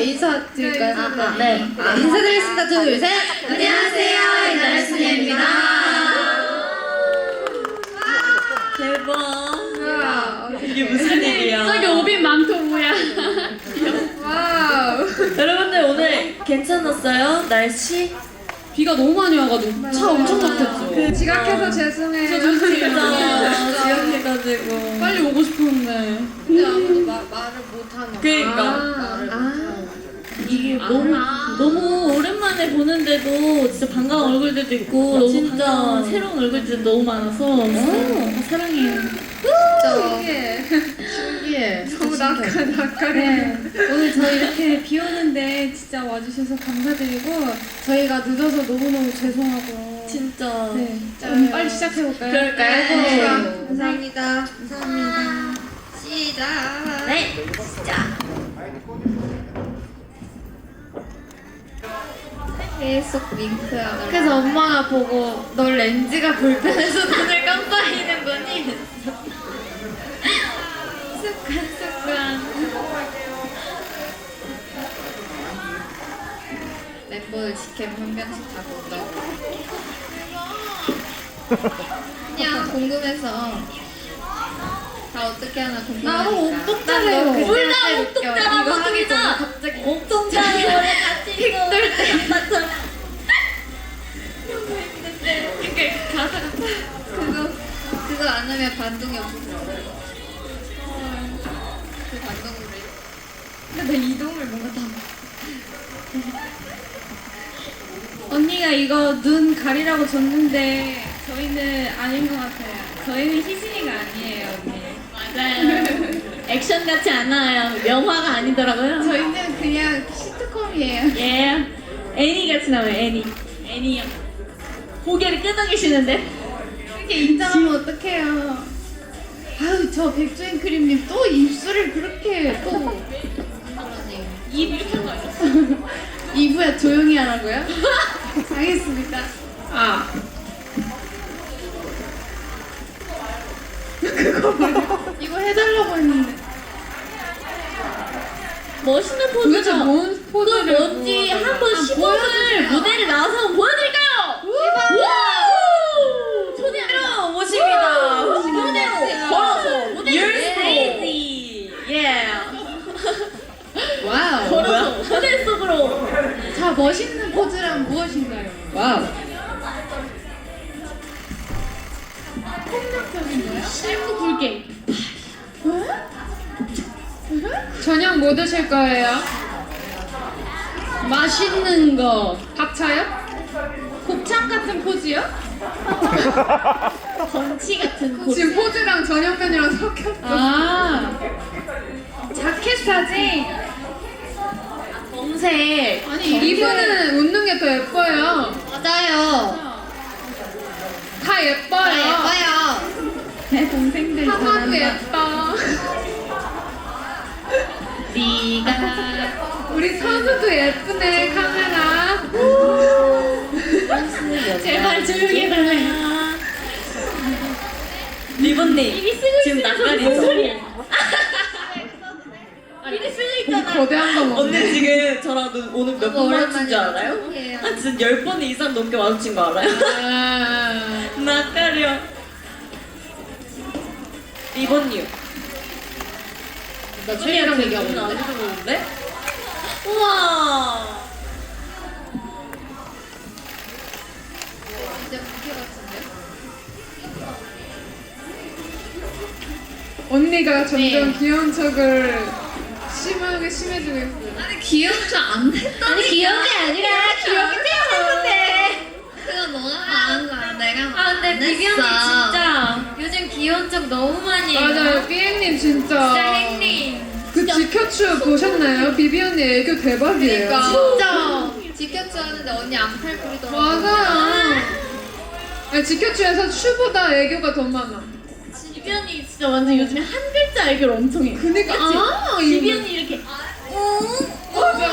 네, 인사드릴까요? 아, 아, 네. 아, 인사드리겠습니다. 둘, 셋. 안녕하세요, 이달의 소녀입니다. 대박. 와, 이게 무슨 일이야? 저기 오빈 망토 뭐야? 와우. 여러분들 오늘 괜찮았어요? 날씨? 비가 너무 많이 와가지고 차 엄청 막혔죠. 그 지각해서 죄송해요. 진짜 지각해가지고. 빨리 오고 싶었는데. 근데 아무도 마, 말을 못하나. 그러니까. 아, 이게 너무 너무 오랜만에 보는데도 진짜 반가운 얼굴들도 있고 너무 진짜. 반가운 새로운 얼굴들도 너무 많아서 진짜 사랑해요. 진짜. 신기해. 신기해. 너무 낙하, 낙하. 네. 오늘 저희 이렇게 비 오는데 진짜 와주셔서 감사드리고 저희가 늦어서 너무너무 죄송하고. 진짜. 네. 오늘 빨리 시작해볼까요? 그럴까요? 네. 네. 감사합니다. 감사합니다. 시작. 네, 진짜. 계속 윙크하고. 그래서 엄마가 보고 너 렌즈가 불편해서 눈을 깜빡이는 거니? 습관 습관. 멤버들 직캠 한 명씩 다 본다. 그냥 궁금해서 다 어떻게 하나 궁금하니까. 나도. 나도 그때 둘다 전에 옥독이다. 갑자기 옥독자랑 노 픽돌 때 아빠처럼. 이렇게 가사가 그거 그거 안 하면 반동이 없어서. 그 반동으로. 근데 내 이동을 뭔가 다. 언니가 이거 눈 가리라고 줬는데 저희는 아닌 것 같아요. 저희는 희진이가 아니에요, 언니. 맞아요. 액션 같지 않아요. 영화가 아니더라고요. 저희는 그냥 예. 애니 같이 나와요. 애니. 애니요. 고개를 끄덕이시는데. 이렇게 인정하면 어떡해요. 아유 저 백조인 크림님 또 입술을 그렇게 또 입 이렇게 한거 아니야? 2부에 조용히 하라고요? 알겠습니다. 아, 이거 해달라고 했는데 멋있는 도대체 포즈죠. 뭔그 포즈 를 뭔지. 한번 아, 시범을. 무대를 나와서 한번 보여드릴까요? 우! 초대로 모십니다. 무대로 걸어서 무대로 스테이지. 예. 와우. 걸어서 무대 속으로. 자 멋있는 포즈란 무엇인가요? 와우. 실무 불게. 저녁 뭐 드실 거예요? 맛있는 거. 박차요? 곱창 같은 포즈요? 건치 같은 곳. 지금 포즈랑 저녁 메뉴랑 섞였어. 아, 자켓 사진. 검색. 아니 이분은 웃는 게 더 예뻐요. 맞아요. 다 예뻐요. 아, 예뻐요. 내 동생들 하나도 잘한다. 예뻐. 네가 우리 선우도 예쁘네 카메라. 제발 조용히 해달래. 리본님 지금 낯가리죠? 쓰고 있잖아. 거대한 거 먹네. 언니 지금 저랑 눈 오늘 몇 번 마주친 줄 알아요? 아 진짜 열 번 이상 넘게 마주친 거 알아요? 아, 낯가려. 리본님. 나 얘기하고 있는데? 안 들어보는데? 우와. 진짜 부캐 같은데? 언니가 점점 네. 귀여운 척을 심하게 심해지고 있어요. 아니 귀여워서 안 했다. 아니 귀여운 게 아니라 귀엽게 태어났는데. 그거 너가 말한 거야. 내가 아 근데 안 비비 했어. 언니 진짜 요즘 귀여운 척 너무 많이 해요. 맞아요, 삐엔님 진짜. 진짜 행님. 그 지켜추 보셨나요? 비비 언니 애교 대박이에요. 그러니까 진짜 지켰죠 하는데 언니 앙탈 부리더라고. 맞아요. 아니, 지켜추에서 추보다 애교가 더 많아. 비비 언니 진짜 완전 요즘에 한 글자 알기를 엄청 해. 그니까 아, 비비 이거. 언니 이렇게. 맞아.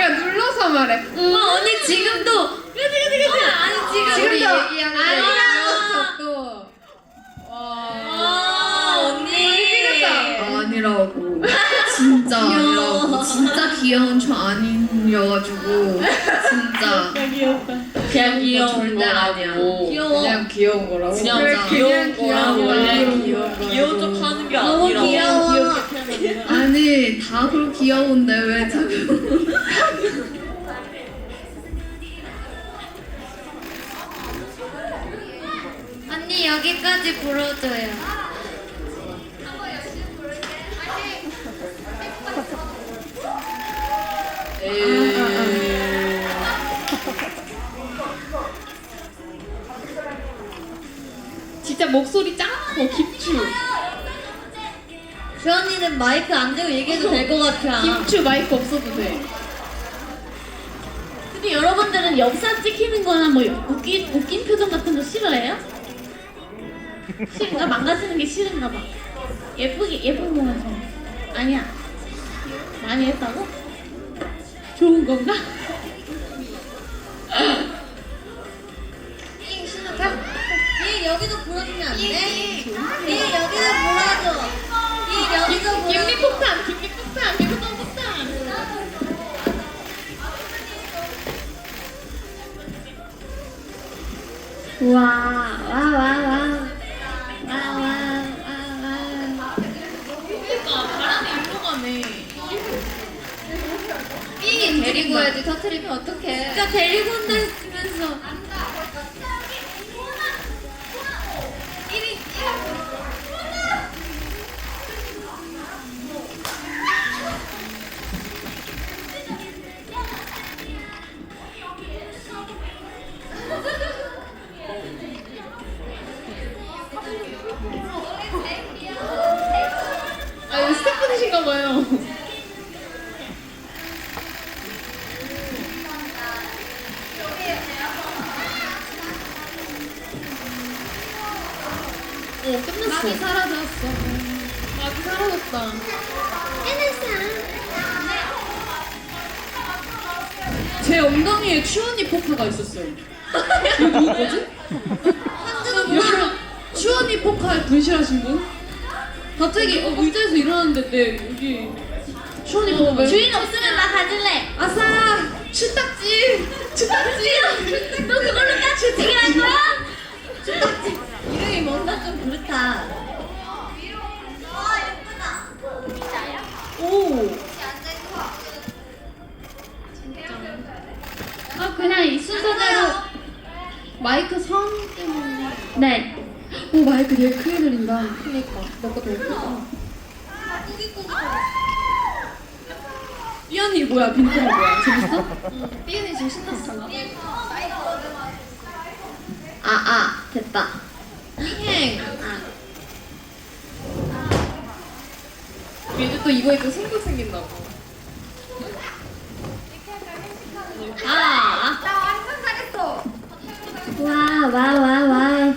야 눌러서 말해. 와 언니 지금도 그치 그치 그치. 아니 지금 지금도 얘기하는 아니야. 또. 와. 아. 아니라고. 진짜 아니라고. 진짜 귀여운 저 아니어가지고 진짜 그냥 귀여운 절대 아니야. 거라고. 귀여워. 그냥 귀여운 거라고. 그냥 진짜. 귀여운 거라고. 귀여운 원래 거라고. 귀여운 귀여운 척 하는 게 너무 아니라. 귀여워. 아니 다 그렇게 귀여운데 왜 자꾸 언니 여기까지 불어줘요. 진짜 목소리 짱 어, 김추 그 언니는 마이크 안 대고 얘기해도 될 것 같아. 김추 마이크 없어도 돼. 근데 여러분들은 엽사 찍히는 거나 뭐 웃긴, 웃긴 표정 같은 거 싫어해요? 싫은가? 망가지는 게 싫은가 봐. 예쁘게, 예쁜 거만 좋아. 아니야. 많이 했다고? 좋은 건가? 여기도 안 돼? 여기도 여기도. 김리폭탄 김리폭탄 김리폭탄 와, 와, 와, 와. 와, 데리고 와야지 터트리면 어떡해. 진짜 데리고 온다면서. 있었어요. 이거 누구 거지? 여러분, 추언니 포카 분실하신 분? 갑자기 어, 의자에서 일어났는데 네, 여기 추언니 포카 왜? 주인 없으면 나 가질래. 아싸! 추딱지! 추딱지! 너 그걸로 까치치기 할 거야? 이름이 뭔가 좀 그렇다. 순서대로. 마이크 선 때문에. 네. 오, 마이크 되게 크게 들린다. 그니까. 내거 되게 크다. 삐언니 뭐야? 빈트가 뭐야? 재밌어? 삐언니 지금 신났어. 아, 아, 됐다. 행 이제 또 이거 입고 승부 생긴다고. 아. 와, 와, 와, 와.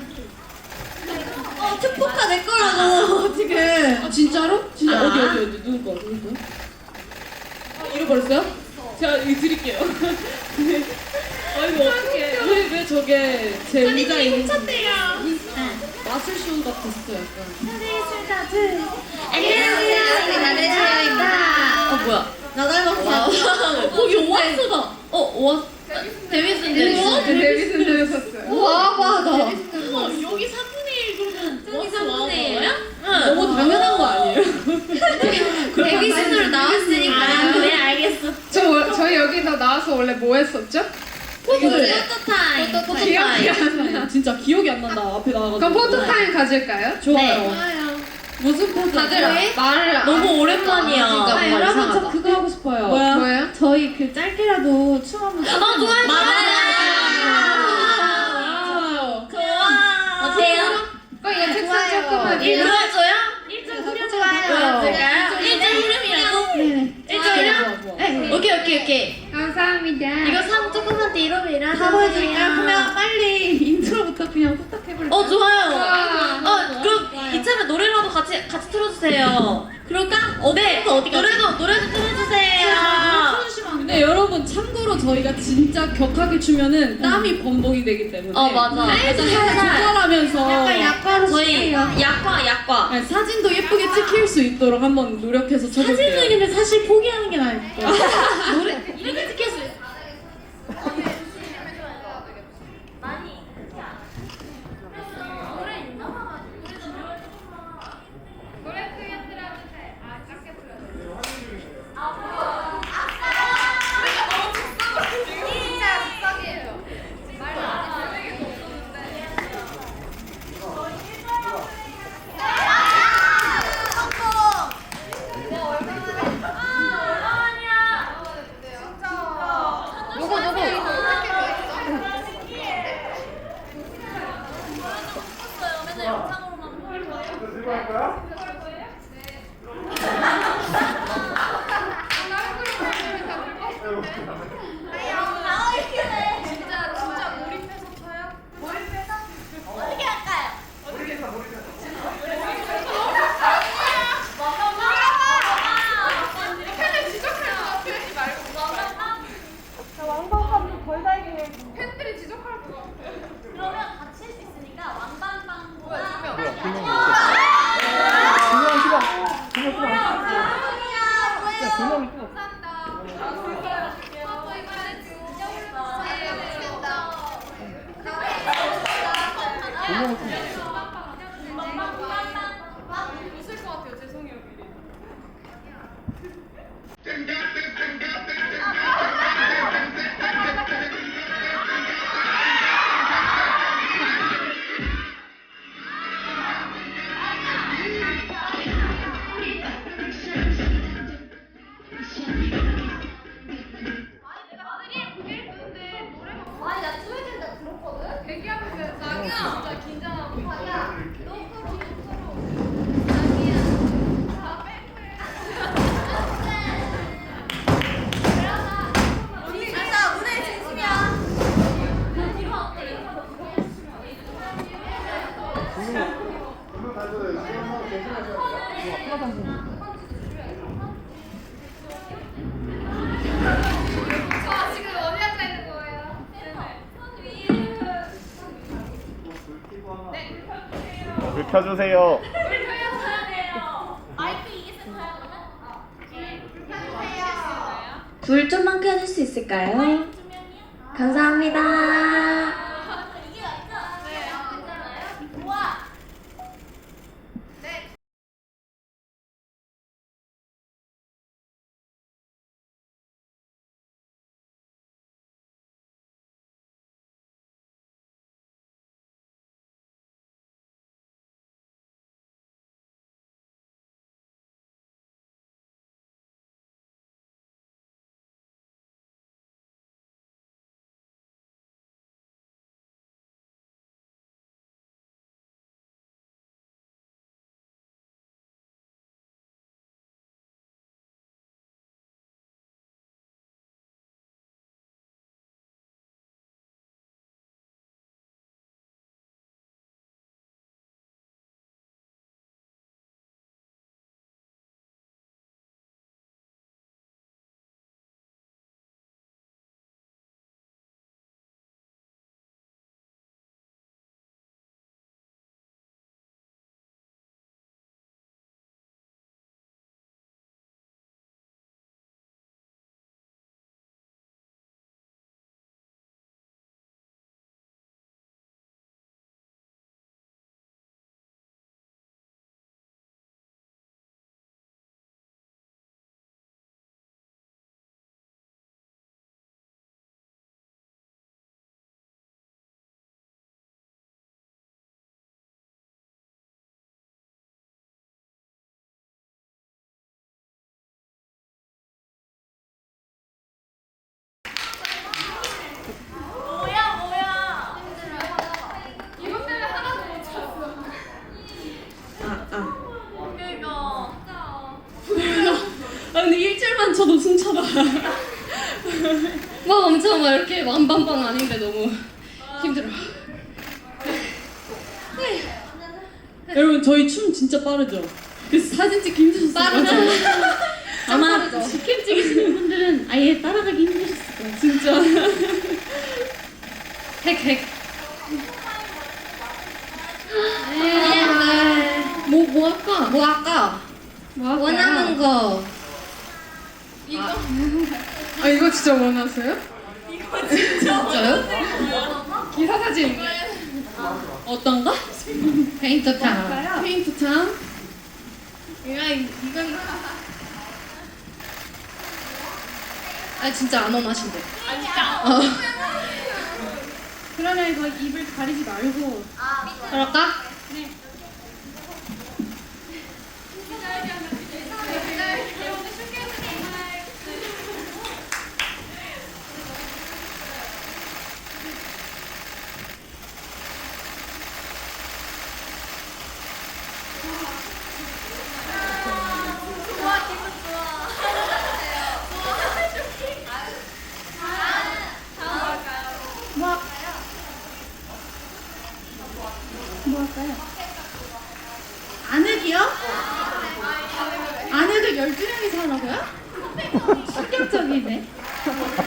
어, 특포카 내 거라고, 지금. 아 진짜로? 진짜 아. 어디 어디 어디 누구 거 누구 거? 아, 잃어버렸어요? 제가 이거 드릴게요. 네. 아 이거 어떡해? 왜, 왜 저게 제 의자에 있는 마술쇼 같았어 약간. 안녕하세요. 나를 차요입니다. 어, 뭐야. 나 닮았어. 거기 오아스다. 어, 오아스. 데뷔슨 데뷔슨. 데뷔슨 데뷔었어요. 와봐다. 우와, 여기 3분의 1 그러면 오아스 3분의 1 와봐요? 너무 당연한 거 아니에요? 데뷔순으로 나왔으니까. 아, 그래, 알겠어. 저 월- 저희 여기다 나와서 원래 뭐 했었죠? 포즈. 포토타임. 포토 기억이. 안 나. 진짜 기억이 안 난다 앞에 나가가지고. 그럼 포토 타임 가질까요? 좋아요. 무슨 포즈? 다들 말을 안- 너무 오랜만이야. 아, 아, 여러분 저 그거 하고 싶어요. 뭐야? 뭐예요? 저희 그 짧게라도 춤 한번. 어, 좋아요. 맞아요. 좋아. 어때요? 어, 이거 책상 조금만 일일 그려줘요? 일절 그려줘요. 보여줄까요? 일절 흐름이라고? 네네. 일절 흐름? 좋아, 좋아. 오케이, 오케이, 오케이. 감사합니다. 이거 상 조금만 더 이러면 다 보여드릴까요? 그러면 빨리 인트로부터 그냥 후딱 해볼까요? 어, 좋아요. 와. 어, 그럼 같이 같이 틀어주세요. 그럴까? 어, 네. 노래도 노래도 틀어주세요. 틀어주시면 안 돼요? 네, 여러분 참고로 저희가 진짜 격하게 추면은 땀이 범벅이 되기 때문에 어, 맞아. 살살. 조절하면서 약간 약과로 저희 약과 약과. 네, 사진도 예쁘게 찍힐 수 있도록 한번 노력해서 쳐볼게요. 사진은 근데 사실 포기 agora. 감사합니다. 불 불 좀만 켜줄 수 있을까요? 감사합니다. 쳐도 숨차다. 막 엄청 막 이렇게 완방방 아닌데 너무 힘들어. 여러분 저희 춤 진짜 빠르죠? 그래서 사진 찍기 힘드셨어요. 빠르죠. 아마 직캠 찍으시는 분들은 아예 따라가기 힘드셨을 거예요. 진짜. 핵, 핵. 뭐, 뭐 할까? 뭐 할까? 뭐 할까요? 원하는 거. 아, 이거 진짜 원하세요? 진짜요? 기사 사진. 어떤 거? 페인트 탕. 페인트 참. 이건 아 진짜 안 원하신대. 그러면 이거 입을 가리지 말고 그럴까? 뭐 할까요? 안흙이요? 안흙을 12명이서 하라고요? 충격적이네.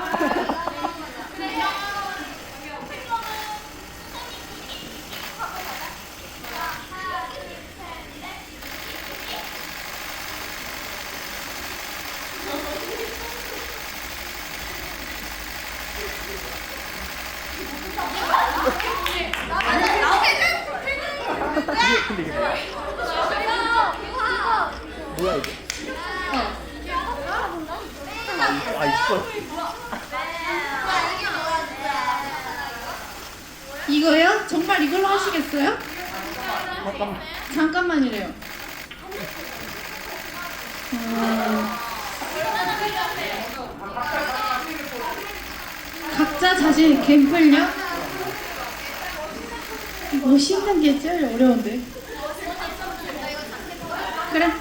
어, 각자 자신 갬플요? 뭐 씹는 게 제일 어려운데. 그래.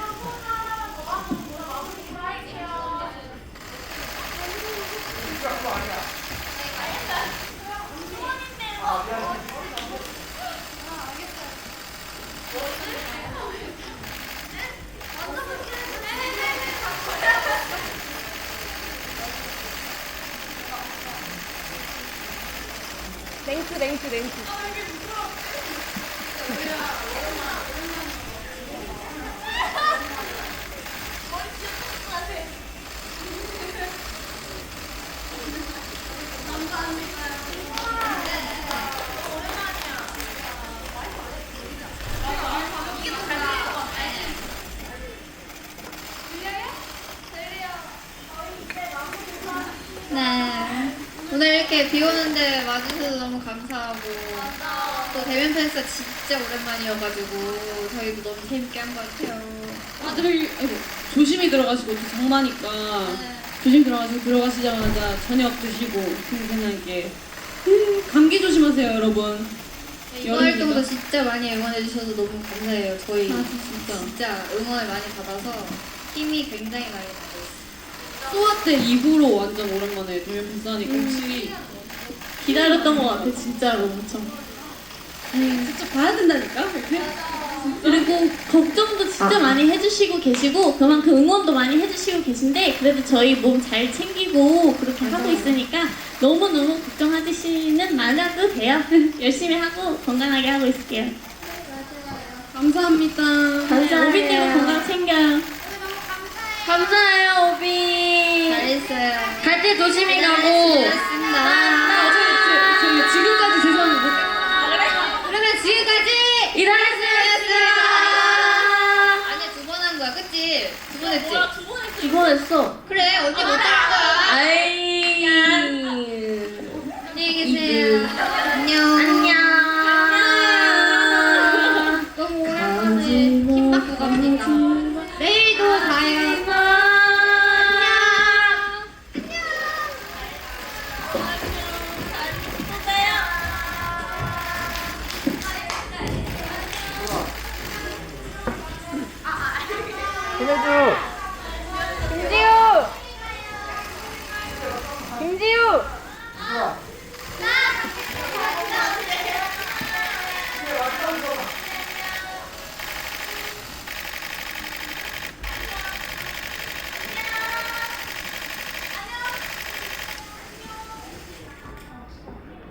네. 오늘 이렇게 비 오는데 와주셔서 너무 감사하고 또 대면 팬스가 진짜 오랜만이어가지고 저희도 너무 재밌게 한 것 같아요. 다들 아이고, 조심히 들어가시고 또 장마니까 조심 들어가시고 들어가시자마자 저녁 드시고 음, 감기 조심하세요 여러분 이거 여름이다. 활동도 진짜 많이 응원해주셔서 너무 감사해요. 저희 아 진짜 진짜 응원을 많이 받아서 힘이 굉장히 많이 있어요. 수화 때 이후로 완전 오랜만에 돌려 팬싸니까 확실히 기다렸던 것 같아, 진짜로 엄청. 직접 봐야 된다니까 이렇게 그리고 걱정도 진짜 많이 해주시고 계시고 그만큼 응원도 많이 해주시고 계신데 그래도 저희 몸 잘 챙기고 그렇게 하고 있으니까 너무너무 걱정하시는 말아도 돼요. 열심히 하고 건강하게 하고 있을게요. 감사합니다 감사해요. 오빈님은 건강 챙겨요. 감사해요, 오빈. 잘했어요. 갈 때 조심히 가고. 잘했습니다. 아, 저희, 저- 저희 지금까지 죄송합니다 그러면 지금까지 일하셨습니다. 아니야 두 번 한 거야, 그치? 두 번 했지? 두 번 했어. 그래 언니 못하는 거야. 아이. 안녕히 계세요.